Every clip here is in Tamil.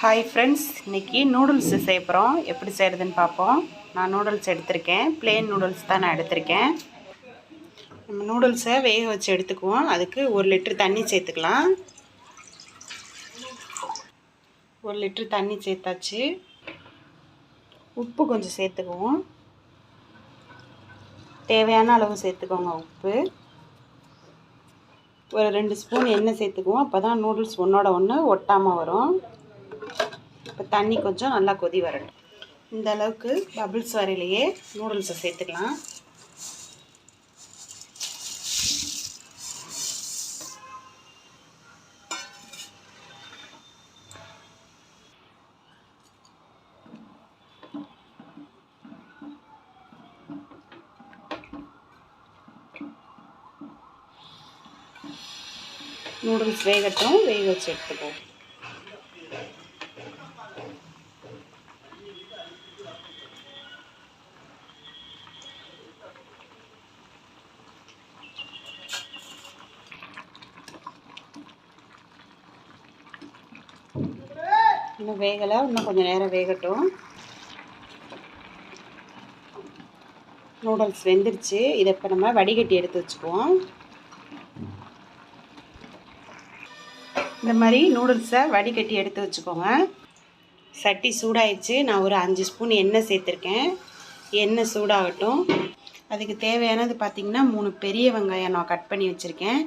ஹாய் ஃப்ரெண்ட்ஸ் இன்றைக்கி நூடுல்ஸ் செய்ய போகிறோம் எப்படி செய்கிறதுன்னு பார்ப்போம். நான் நூடுல்ஸ் எடுத்திருக்கேன். ப்ளேன் நூடுல்ஸ் தான் நான் எடுத்திருக்கேன். நம்ம நூடுல்ஸை வேக வச்சு எடுத்துக்குவோம். அதுக்கு ஒரு லிட்டர் தண்ணி சேர்த்துக்கலாம். ஒரு லிட்டர் தண்ணி சேர்த்தாச்சு. உப்பு கொஞ்சம் சேர்த்துக்குவோம். தேவையான அளவு சேர்த்துக்கோங்க உப்பு. ஒரு ரெண்டு ஸ்பூன் எண்ணெய் சேர்த்துக்குவோம். அப்போ தான் நூடுல்ஸ் ஒன்றோட ஒன்று ஒட்டாமல் வரும். தண்ணி கொஞ்சம் நல்லா கொதி வரணும். இந்த அளவுக்கு பபிள்ஸ் வரையிலேயே நூடுல்ஸை சேர்த்துக்கலாம். நூடுல்ஸ் வேகட்டும் வேக வச்சு எடுத்துக்குவோம் இன்னும் வேகலை இன்னும் கொஞ்சம் நேரம் வேகட்டும். நூடுல்ஸ் வெந்துருச்சு. இதை இப்போ நம்ம வடிகட்டி எடுத்து வச்சுக்குவோம். இந்த மாதிரி நூடுல்ஸை வடிகட்டி எடுத்து வச்சுக்கோங்க. சட்டி சூடாயிடுச்சு நான் ஒரு அஞ்சு ஸ்பூன் எண்ணெய் சேர்த்துருக்கேன். எண்ணெய் சூடாகட்டும். அதுக்கு தேவையானது பார்த்திங்கன்னா மூணு பெரிய வெங்காயம் நான் கட் பண்ணி வச்சுருக்கேன்.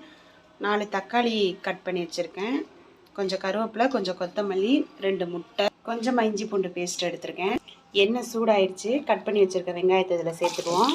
நாலு தக்காளி கட் பண்ணி வச்சுருக்கேன். கொஞ்சம் கருவேப்பிலை கொஞ்சம் கொத்தமல்லி ரெண்டு முட்டை கொஞ்சம் இஞ்சி பூண்டு பேஸ்ட் எடுத்திருக்கேன். எண்ணெய் சூடாயிடுச்சு. கட் பண்ணி வச்சுருக்க வெங்காயத்தை இதில் சேர்த்துக்குவோம்.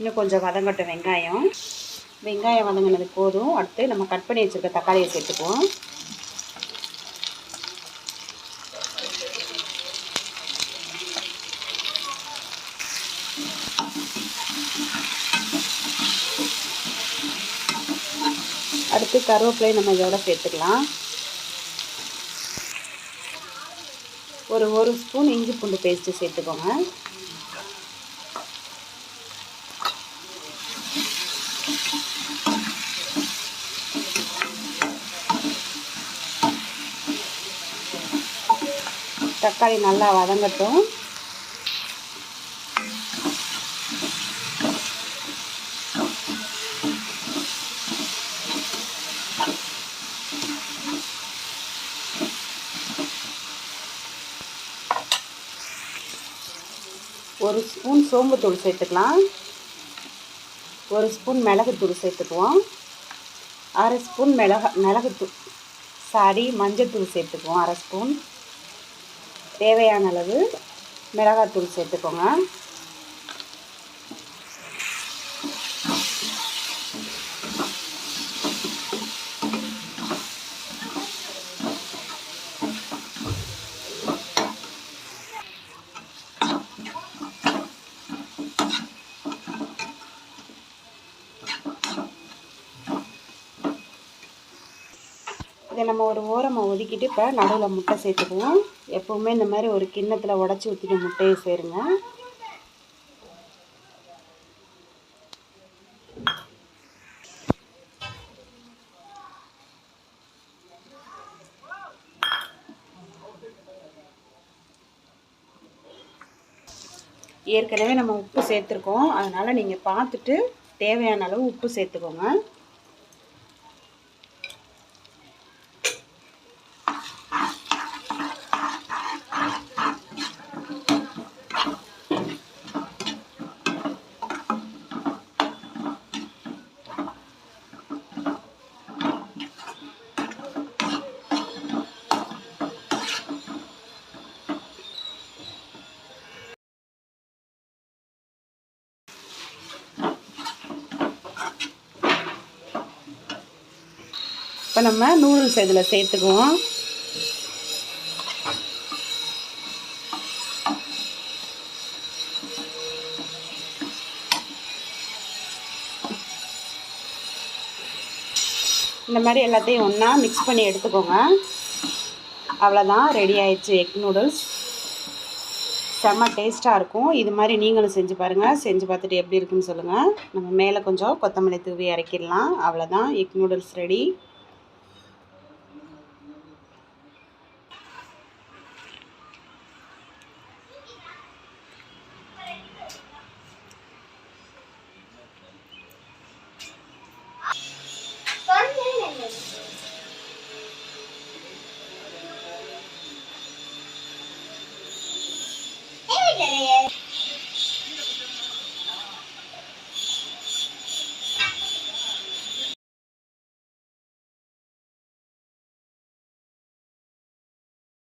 இன்னும் கொஞ்சம் வதங்கட்டும் வெங்காயம். வெங்காயம் வதங்கினது போதும். அடுத்து நம்ம கட் பண்ணி வச்சுருக்க தக்காளியை சேர்த்துக்குவோம். அடுத்து கருவேப்பிலை நம்ம இதோட சேர்த்துக்கலாம். ஒரு ஒரு ஸ்பூன் இஞ்சி பூண்டு பேஸ்ட்டு சேர்த்துக்கோங்க. தக்காளி நல்லா வதங்கட்டும். ஒரு ஸ்பூன் சோம்புத்தூள் சேர்த்துக்கலாம். ஒரு ஸ்பூன் மிளகுத்தூள் சேர்த்துக்குவோம். அரை ஸ்பூன் மிளகா மிளகுத்தூள் சாரி மஞ்சள் தூள் சேர்த்துக்குவோம் அரை ஸ்பூன். தேவையான அளவு மிளகாத்தூள் சேர்த்துக்கோங்க. இதை நம்ம ஒரு ஓரமாக ஒதுக்கிட்டு இப்போ நடுவில் முட்டை சேர்த்துக்குவோம். எப்போவுமே இந்த மாதிரி ஒரு கிண்ணத்தில் உடச்சி ஊற்றிட்டு முட்டையை சேருங்க. ஏற்கனவே நம்ம உப்பு சேர்த்துருக்கோம். அதனால் நீங்கள் பார்த்துட்டு தேவையான அளவு உப்பு சேர்த்துக்கோங்க. இப்போ நம்ம நூடுல்ஸ் இதில் சேர்த்துக்குவோம். இந்த மாதிரி எல்லாத்தையும் ஒன்றா மிக்ஸ் பண்ணி எடுத்துக்கோங்க. அவ்வளோதான் ரெடி ஆயிடுச்சு எக் நூடுல்ஸ் செம்ம டேஸ்ட்டாக இருக்கும். இது மாதிரி நீங்களும் செஞ்சு பாருங்கள் செஞ்சு பார்த்துட்டு எப்படி இருக்குன்னு சொல்லுங்கள் நம்ம மேலே கொஞ்சம் கொத்தமல்லி தூவி இறக்கிடலாம். அவ்வளோதான் எக் நூடுல்ஸ் ரெடி